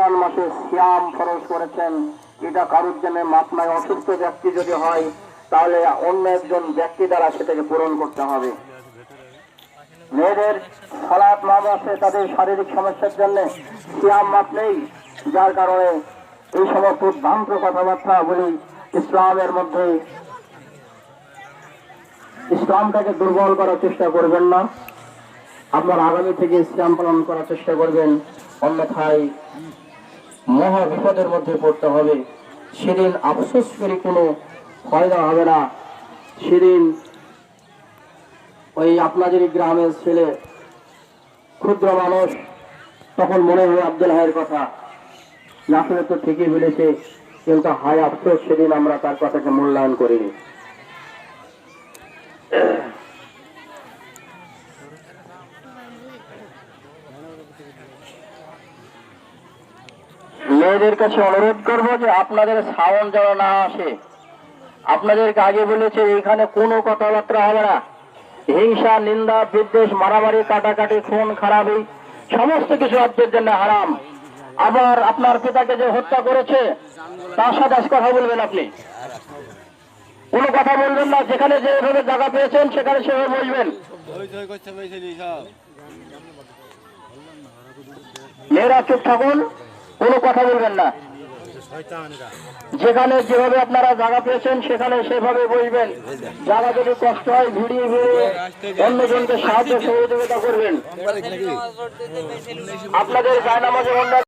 রমজান মাসে সিয়াম ফরজ করেছেন, এটা কারোর জন্য মাপনায় অসুস্থ ব্যক্তি যদি হয়, তাহলে অন্য একজন ব্যক্তি দ্বারা সেটাকে পূরণ করতে হবে। মেয়েদের সালাত মাপ আছে, তাদের শারীরিক সমস্যার জন্য সিয়াম মাপ নেই, যার কারণে এই সমস্ত ভ্রান্ত কথাবার্তা বলি ইসলামের মধ্যে ইসলামটাকে দুর্বল করার চেষ্টা করবেন না। আপনার আগামী থেকে ইসলাম পালন করার চেষ্টা করবেন, অন্যথায় মহা বিপদের মধ্যে পড়তে হবে। সেদিন আফসোস করে, কোনো ফায়দা হবে না। সেদিন ওই আপনাদের গ্রামের ছেলে, ক্ষুদ্র মানুষ, তখন মনে হয় আব্দুল হায়ের কথা। যে তো ঠিকই বলেছে কিন্তু হায় আফসোস, সেদিন আমরা তার কথাকে মূল্যায়ন করিনি। মেয়েদের কাছে অনুরোধ করব যে আপনাদের সাউন্ড যেন না আসে। আপনাদেরকে আগে বলেছে এখানে কোনো কথাবার্তা হবে না। হিংসা, নিন্দা, বিদ্বেষ, মারামারি, কাটাকাটি, খুন, খারাপি, সমস্ত কিছু আপনাদের জন্য হারাম। আবার আপনার পিতাকে যে হত্যা করেছে, তার সাথে আজ কথা বলবেন আপনি। কোনো কথা বলবেন না, যেখানে যেভাবে জায়গা পেয়েছেন, সেখানে সেভাবে সব মেয়েরা চুপ থাকুন। কোনো কথা বলবেন না। যেখানে যেভাবে আপনারা জায়গা পেয়েছেন, সেখানে সেভাবে বসবেন জায়গা যদি কষ্ট হয়, ভিড়িয়ে ভিড়িয়ে অন্যজনকে সাহায্য সহযোগিতা করবেন। আপনাদের গায়নামাজের অন্য